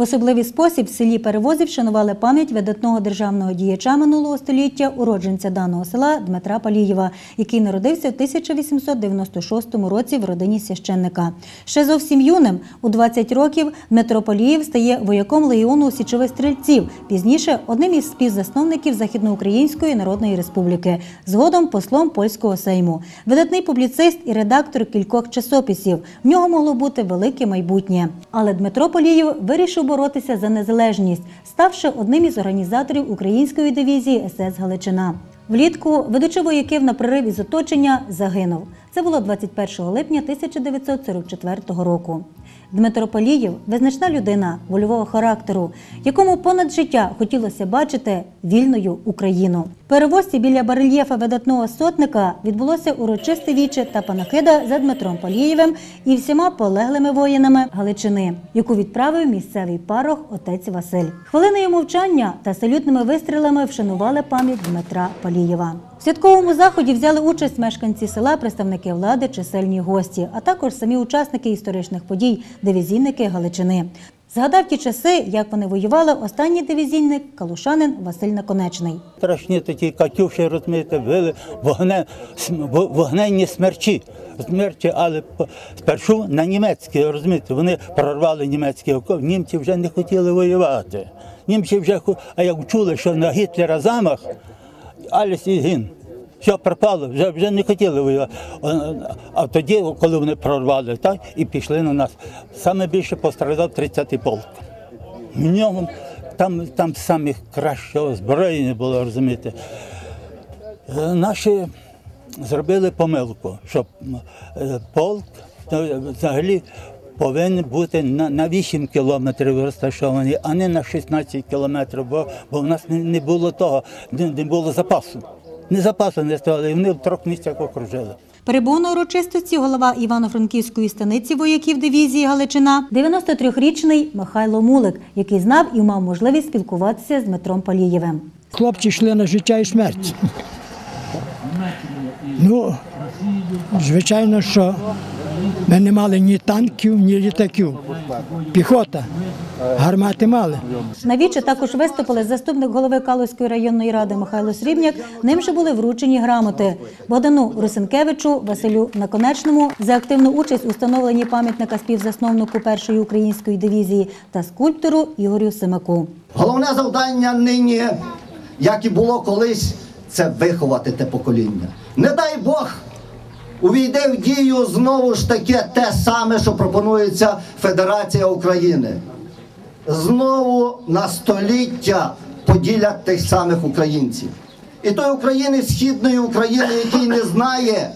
В особливий спосіб в селі Перевозів шанували пам'ять видатного державного діяча минулого століття, уродженця даного села Дмитра Палієва, який народився в 1896 році в родині священника. Ще зовсім юним, у 20 років, Дмитро Палієв стає вояком легіону січових стрільців, пізніше одним із співзасновників Західноукраїнської Народної Республіки, згодом послом польського сейму. Видатний публіцист і редактор кількох часописів. В нього могло бути велике майбутнє. Але Дмитро Полієв вирішив боротися за незалежність, ставши одним із організаторів української дивізії СС Галичина. Влітку, ведучи вояків на прорив із оточення, загинув. Це було 21 липня 1944 року. Дмитро Полієв визначна людина вольового характеру, якому понад життя хотілося бачити вільною Україну. Перевозці біля барельєфа видатного сотника відбулося урочисте віче та панахида за Дмитром Полієвим і всіма полеглими воїнами Галичини, яку відправив місцевий парох отець Василь. Хвилиною мовчання та салютними вистрілами вшанували пам'ять Дмитра Полієва. В святковому заході взяли участь мешканці села, представники влади, чисельні гості, а також самі учасники історичних подій, дивізійники Галичини. Згадав ті часи, як вони воювали, останній дивізійник калушанин Василь Наконечний. Страшні такі катюші, розумієте, били вогне, вогненні смерчі. Смерчі, але спершу на німецькі, розумієте, вони прорвали німецький окоп, німці вже не хотіли воювати. Німці вже, а як чули, що на Гітлера замах, Аліс і гін. Все пропало, вже, вже не хотіли воювати. А- тоді, коли вони прорвали так, і пішли на нас, саме більше постраждав 30-й полк. В ньому там, там самі краще озброєння було, розумієте. Е, Наші зробили помилку, що е, полк взагалі повинен бути на, на 8 кілометрів розташований, а не на 16 кілометрів, бо, бо в нас не, не було того, не, не було запасу. Не запасу не ставили, і вони в трьох місцях окружили. Перебув на урочистості голова Івано-Франківської станиці вояків дивізії Галичина, 93-річний Михайло Мулик, який знав і мав можливість спілкуватися з Дмитром Палієвим. Хлопці йшли на життя і смерть. Ну, звичайно, що ми не мали ні танків, ні літаків. Піхота, гармати мали. На віче також виступили заступник голови Калузької районної ради Михайло Срібняк. Ним же були вручені грамоти Богдану Русенкевичу, Василю Наконечному за активну участь у встановленні пам'ятника співзасновнику першої української дивізії та скульптору Ігорю Симаку. Головне завдання нині, як і було колись, це виховати те покоління. Не дай Бог увійде в дію знову ж таке те саме, що пропонується Федерація України. Знову на століття поділять тих самих українців. І той українець східної України, який не знає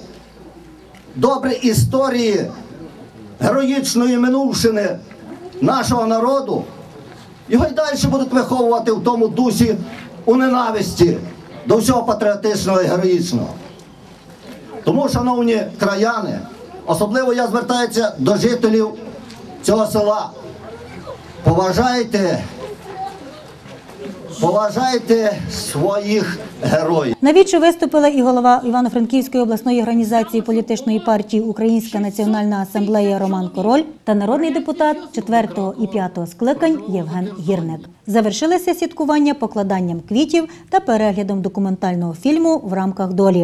добре історії героїчної минувшини нашого народу, його й далі будуть виховувати в тому дусі у ненависті до всього патріотичного і героїчного. Тому, шановні краяни, особливо я звертаюся до жителів цього села. Поважайте, поважайте своїх героїв. Навіче виступила і голова Івано-Франківської обласної організації політичної партії Українська національна асамблея Роман Король та народний депутат 4-го і 5 скликань Євген Гірник. Завершилися святкування покладанням квітів та переглядом документального фільму в рамках долі.